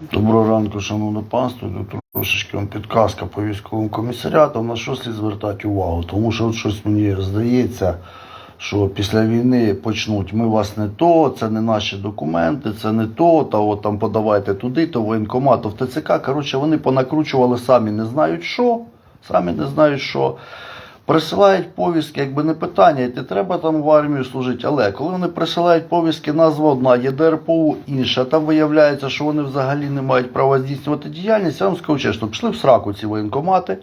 Доброго ранку, шановне панство. Тут трошечки вам підказка по військовим комісаріатам. На що слід звертати увагу? Тому що от щось мені здається, що після війни почнуть ми вас не то, це не наші документи, це не то, та от там подавайте туди, то воєнкомат, то в ТЦК. Коротше, вони понакручували самі не знають що, самі не знають що. Присилають повістки, якби не питання, і ти треба там в армію служити. Але коли вони присилають повістки, назва одна, є ДРПУ інша, там виявляється, що вони взагалі не мають права здійснювати діяльність. Я вам скажу чесно, пішли в сраку ці воєнкомати.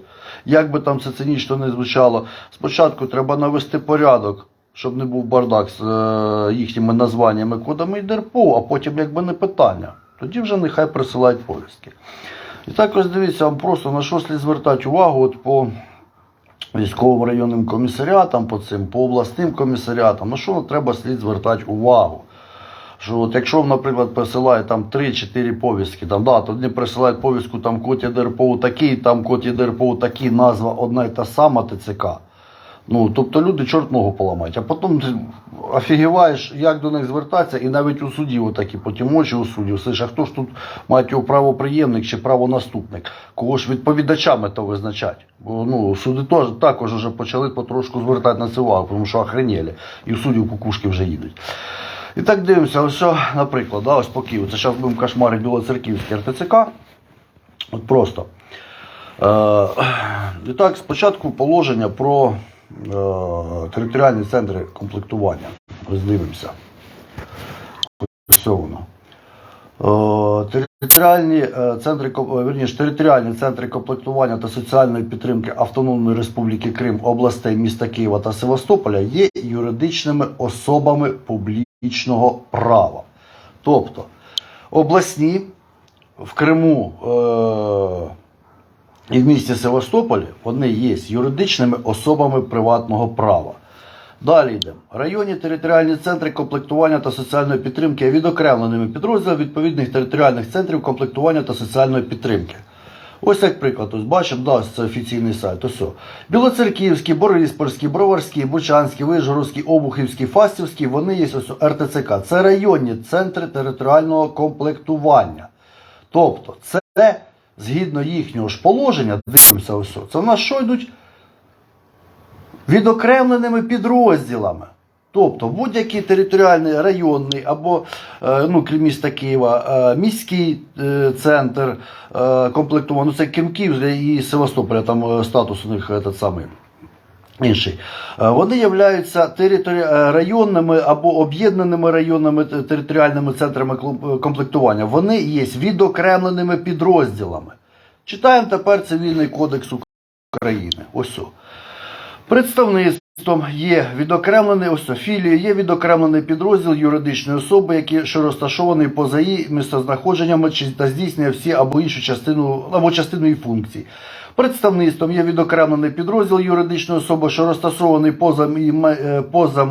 Як би там це цинічно не звучало, спочатку треба навести порядок, щоб не був бардак з е, їхніми названнями, кодами і ДРПУ, а потім якби не питання. Тоді вже нехай присилають повістки. І так ось дивіться, вам просто на що слід звертати увагу от по військовим районним комісаріатам, по цим, по обласним комісаріатам, на що треба слід звертати увагу. Що от якщо, наприклад, присилає там 3-4 повістки, там, да, то одні присилають повістку, там код ЄДРПУ такий, там код ЄДРПУ такий, назва одна і та сама ТЦК. Ну, тобто люди чорт ногу поламають, а потім ти офігіваєш, як до них звертатися, і навіть у суді отакі потім очі у суддів. Слиш, а хто ж тут має його правоприємник чи правонаступник? Кого ж відповідачами то визначать? Бо ну, суди теж також вже почали потрошку звертати на це увагу, тому що охренєлі. І у суддів кукушки вже їдуть. І так дивимося, ось наприклад, да, ось по Києву. Це зараз будемо кошмари Білоцерківський РТЦК. От просто. Е, і так, спочатку положення про територіальні центри комплектування. Ось дивимося. Ось воно. Е, Територіальні е, центри ко- е, територіальні центри комплектування та соціальної підтримки Автономної Республіки Крим, областей міста Києва та Севастополя є юридичними особами публічного права. Тобто обласні в Криму е, і в місті Севастополі вони є юридичними особами приватного права. Далі йдемо. Районні територіальні центри комплектування та соціальної підтримки відокремленими підрозділами відповідних територіальних центрів комплектування та соціальної підтримки. Ось як приклад, ось бачимо, да, це офіційний сайт. Ось. Білоцерківський, Бориспольський, Броварський, Бучанський, Вижгородський, Обухівський, Фастівський, вони є ось РТЦК. Це районні центри територіального комплектування. Тобто, це згідно їхнього ж положення, дивимося ось, це в нас що йдуть відокремленими підрозділами. Тобто будь-який територіальний районний або е, ну, крім міста Києва, е, міський е, центр комплектований, ну це крім Київ і Севастополя, там статус у них самий. Інший. Е, Вони являються територі... е, районними або об'єднаними районними територіальними центрами е, комплектування. Вони є відокремленими підрозділами. Читаємо тепер Цивільний кодекс України. Ось. о. Представництвом є відокремлений ось о, філії, є відокремлений підрозділ юридичної особи, який що розташований поза її місцезнаходженнями та здійснює всі або іншу частину або частину її функцій. Представництвом є відокремлений підрозділ юридичної особи, що розташований поза, е, поза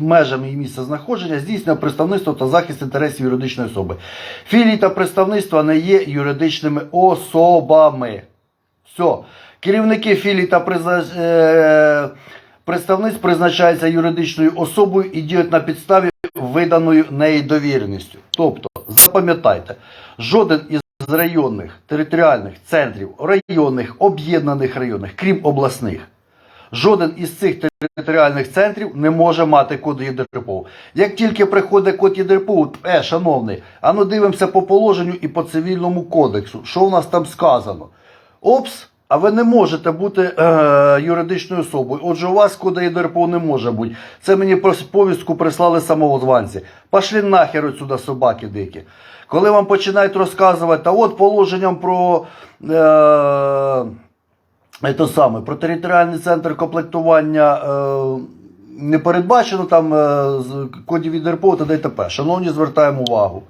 межами її місця знаходження, здійснює представництво та захист інтересів юридичної особи. Філії та представництва не є юридичними особами. Все. Керівники філій та призна... е... представниць призначаються юридичною особою і діють на підставі виданою неї довіреністю. Тобто, запам'ятайте, жоден із районних територіальних центрів, районних, об'єднаних районних, крім обласних, жоден із цих територіальних центрів не може мати код ЄДРПО. Як тільки приходить код ЄДРПО, е, шановний, а ну дивимося по положенню і по цивільному кодексу, що у нас там сказано. Опс, а ви не можете бути е, юридичною особою. Отже, у вас кода ЄДРПО не може бути. Це мені повістку прислали самозванці. Пошли нахер отсюда собаки дикі. Коли вам починають розказувати, та от положенням про. Е, це саме, про територіальний центр комплектування е, не передбачено там е, кодів від РПО та ДТП. Шановні, звертаємо увагу.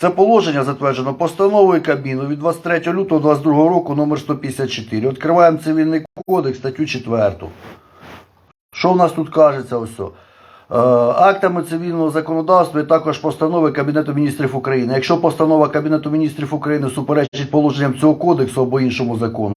Це положення затверджено постановою Кабміну від 23 лютого 2022 року номер 154. Відкриваємо цивільний кодекс, статтю 4. Що в нас тут кажеться? Ось. Е, Актами цивільного законодавства і також постанови Кабінету міністрів України. Якщо постанова Кабінету міністрів України суперечить положенням цього кодексу або іншому закону,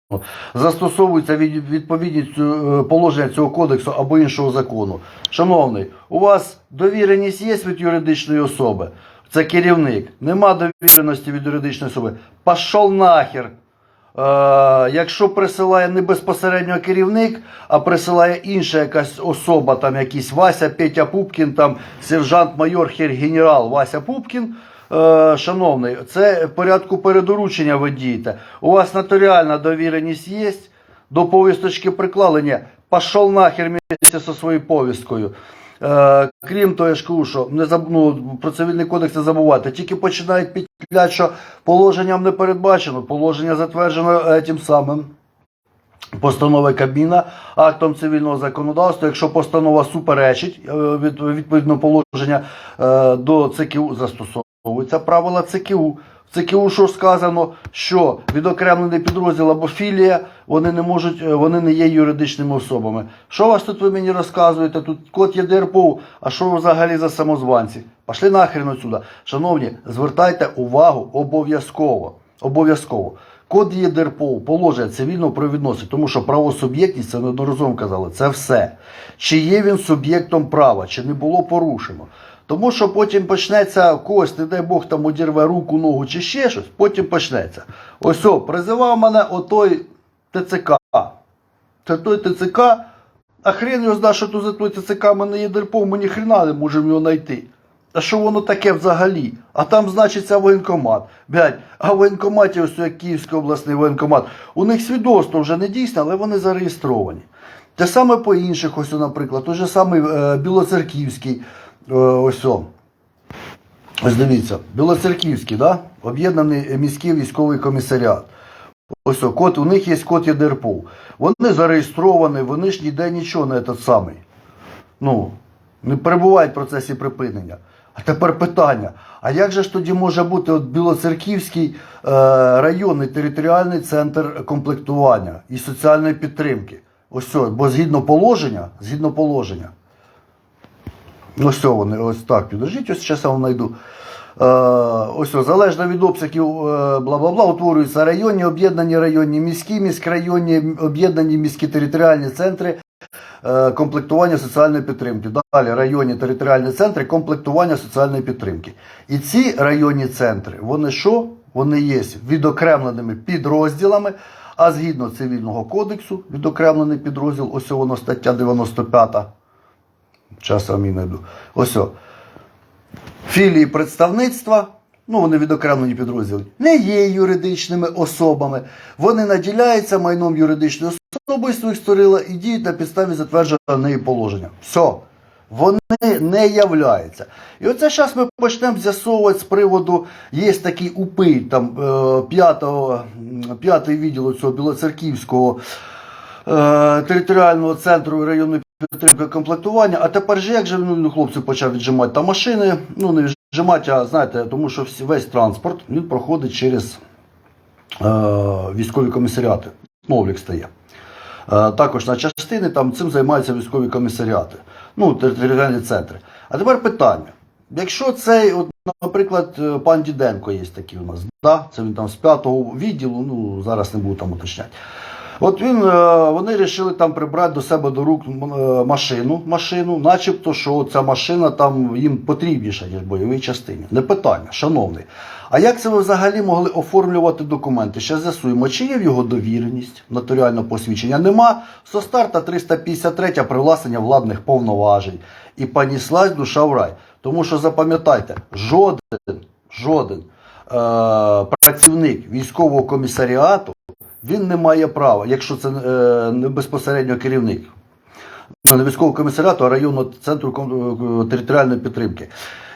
застосовуються від- відповідні е, положення цього кодексу або іншого закону. Шановний, у вас довіреність є від юридичної особи? Це керівник. Нема довіреності від юридичної особи. Пішов нахер. Е, якщо присилає не безпосередньо керівник, а присилає інша якась особа, там якийсь Вася Петя Пупкін, там сержант-майор хер генерал Вася Пупкін. Е, шановний, це порядку передоручення ви дієте. У вас нотаріальна довіреність є, до повісточки приклали. Ні, пішов нахер місце зі своєю повісткою. Е, крім того, я ж кажу, що не заб... ну, про цивільний кодекс не забувати. Тільки починають підкляти, що положенням не передбачено. Положення затверджено е, тим самим. Постанови Кабміна актом цивільного законодавства. Якщо постанова суперечить е, від відповідно положення до ЦКУ, застосовуються правила ЦКУ. ЦКУ що сказано, що відокремлений підрозділ або філія, вони не можуть, е, вони не є юридичними особами. Що вас тут ви мені розказуєте? Тут код є ДРПУ, а що взагалі за самозванці? Пішли нахрен отсюда. Шановні, звертайте увагу обов'язково. Обов'язково. Код є ДРПО, положення цивільного правовідносин, тому що правосуб'єктність, це неодноразово казали, це все. Чи є він суб'єктом права, чи не було порушено. Тому що потім почнеться когось, не дай Бог, там одірве руку, ногу чи ще щось, потім почнеться. Ось о, призивав мене отой ТЦК. Це той ТЦК, а хрен його знає, що тут за той ТЦК мене є ДРПО, ми ні хрена не можемо його знайти. А що воно таке взагалі? А там значиться воєнкомат. Блядь, а в воєнкоматі, ось як Київський обласний воєнкомат, у них свідоцтво вже не дійсне, але вони зареєстровані. Те саме по інших, ось, наприклад, той же самий е, Білоцерківський, ось. о. Ось дивіться, Білоцерківський, да? об'єднаний міський військовий комісаріат. Ось о, код, у них є код ЄДРПУ. Вони зареєстровані, вони ж ніде нічого не этот самий. Ну, не перебувають в процесі припинення. А тепер питання: а як же ж тоді може бути от Білоцерківський е, районний територіальний центр комплектування і соціальної підтримки? Ось о, бо згідно положення, згідно положення. Ось о вони, ось так, підождіть, ось зараз я вам знайду. Е, ось о, залежно від обсягів, е, бла-бла-бла, утворюються районні, об'єднані районні міські, міськрайонні, об'єднані міські територіальні центри е, комплектування соціальної підтримки. Далі районні територіальні центри комплектування соціальної підтримки. І ці районні центри, вони що? Вони є відокремленими підрозділами, а згідно цивільного кодексу, відокремлений підрозділ, ось воно стаття 95. Час самі знайду. Ось. О. Філії представництва, ну вони відокремлені підрозділи, не є юридичними особами. Вони наділяються майном юридичної особи своїх створила і діють на підставі затвердженого неї положення. Все. Вони не являються. І оце зараз ми почнемо з'ясовувати з приводу, є такий упиль, там е, п'ятий відділ цього Білоцерківського е, територіального центру районної підтримки комплектування. А тепер же як же ну, хлопці почав віджимати там машини? Ну не віджимати, а знаєте, тому що весь транспорт він проходить через е, військові комісаріати. Мовлік стає. Е, Також на частини там цим займаються військові комісаріати, ну, територіальні центри. А тепер питання. Якщо цей, от, наприклад, е, пан Діденко є такий у нас, да? це він там з п'ятого відділу, ну зараз не буду там уточняти. От він, е, вони вирішили там прибрати до себе до рук е, машину, машину, начебто, що ця машина там їм потрібніша, ніж бойовій частині. Не питання, шановний. А як це ви взагалі могли оформлювати документи? Ще з'ясуємо, чи є в його довіреність, нотаріальне посвідчення? Нема. Со старта 353 привласнення владних повноважень. І поніслась душа в рай. Тому що запам'ятайте, жоден, жоден е, працівник військового комісаріату він не має права, якщо це е, не безпосередньо керівник. Не військового комісаріату, а районного центру е, територіальної підтримки.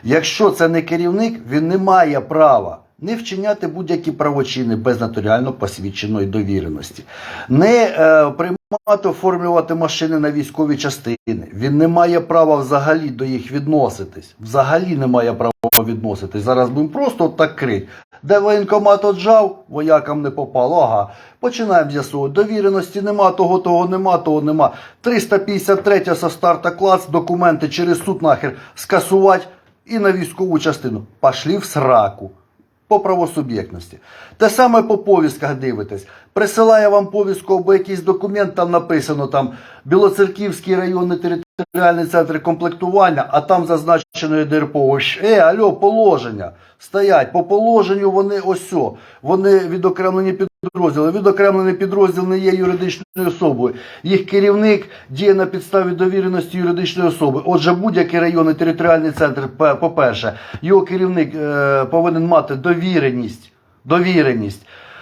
Якщо це не керівник, він не має права не вчиняти будь-які правочини без нотаріально посвідченої довіреності, не е, приймати, оформлювати машини на військові частини. Він не має права взагалі до їх відноситись. Взагалі не має права відноситись. Зараз будемо просто так крить. Де воєнкомат отжав, воякам не попало. Ага. Починаємо з'ясовувати. Довіреності нема, того, того нема, того нема. 353 со старта клас, документи через суд нахер скасувати і на військову частину. Пошли в сраку. По правосуб'єктності. Те саме по повістках дивитесь. Присилає вам повістку або якийсь документ, там написано там Білоцерківський районний територіальний територіальний центр комплектування, а там зазначено ДРПО. Е, алло, положення. Стоять. По положенню вони ось. Вони відокремлені підрозділи. Відокремлений підрозділ не є юридичною особою. Їх керівник діє на підставі довіреності юридичної особи. Отже, будь-який районний територіальний центр, по-перше, його керівник е, повинен мати довіреність. Довіреність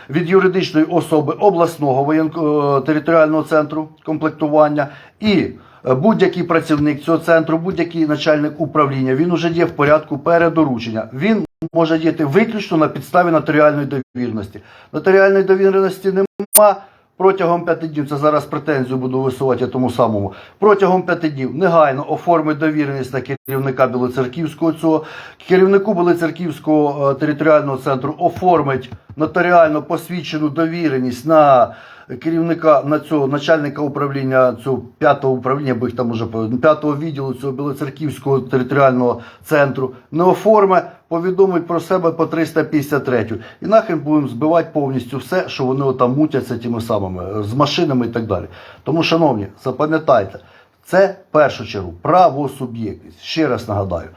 від юридичної особи обласного воєнко- е, територіального центру комплектування і будь-який працівник цього центру, будь-який начальник управління, він уже є в порядку передоручення. Він може діяти виключно на підставі нотаріальної довіреності. Нотаріальної довіреності нема. Протягом п'яти днів, це зараз претензію буду висувати тому самому. Протягом п'яти днів негайно оформить довіреність на керівника Білоцерківського цього. Керівнику Білоцерківського е, територіального центру оформить нотаріально посвідчену довіреність на керівника на цього начальника управління цього п'ятого управління, бо їх там уже п'ятого відділу цього Білоцерківського територіального центру не оформить, повідомить про себе по 353. І нахрен будемо збивати повністю все, що вони там мутяться тими самими з машинами і так далі. Тому, шановні, запам'ятайте. Це в першу чергу правосуб'єктність. Ще раз нагадаю,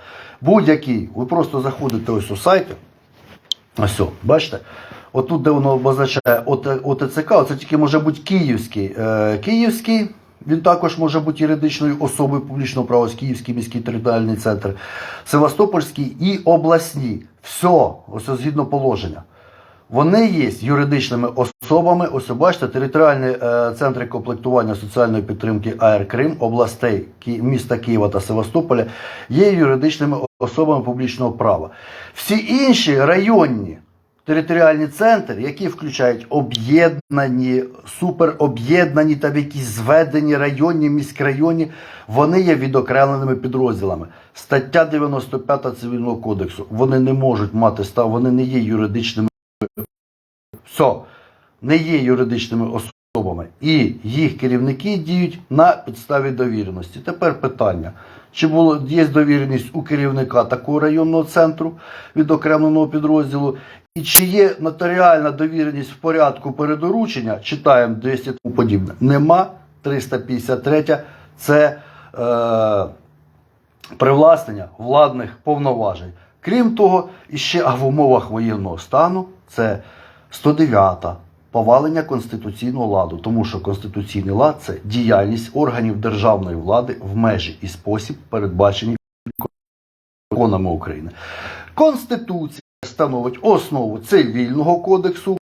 будь-який, ви просто заходите ось у сайти, Ось, о, бачите? Отут, де воно обозначає ОТЦК, це тільки може бути київський. Е, київський, він також може бути юридичною особою публічного права, Київський міський територіальний центр, Севастопольський і обласні. Все, ось згідно положення. Вони є юридичними особами. Ось бачите, територіальні е, центри комплектування соціальної підтримки АР Крим, областей міста Києва та Севастополя є юридичними особами публічного права. Всі інші районні територіальні центри, які включають об'єднані, супероб'єднані та в якісь зведені районні, міськрайонні, вони є відокремленими підрозділами. Стаття 95 Цивільного кодексу. Вони не можуть мати став, вони не є юридичними все, не є юридичними особами. І їх керівники діють на підставі довіреності. Тепер питання. Чи було є довіреність у керівника такого районного центру відокремленого підрозділу, і чи є нотаріальна довіреність в порядку передоручення, читаємо 200 тому подібне. Нема 353 це е, привласнення владних повноважень. Крім того, іще а в умовах воєнного стану це 109 повалення конституційного ладу, тому що конституційний лад це діяльність органів державної влади в межі і спосіб, передбачені законами України. Конституція становить основу цивільного кодексу